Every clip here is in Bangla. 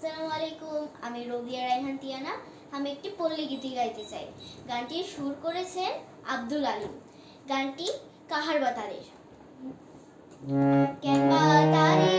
আসসালামু আলাইকুম, আমি রবিয়া রায়হান তিয়ানা। আমি একটি পল্লী গীতি গাইতে চাই। গানটির সুর করেছেন আব্দুল আলিম। গানটি কাহার বাতারের কেন বাতারে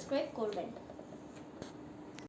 সাবস্ক্রাইব করবেন।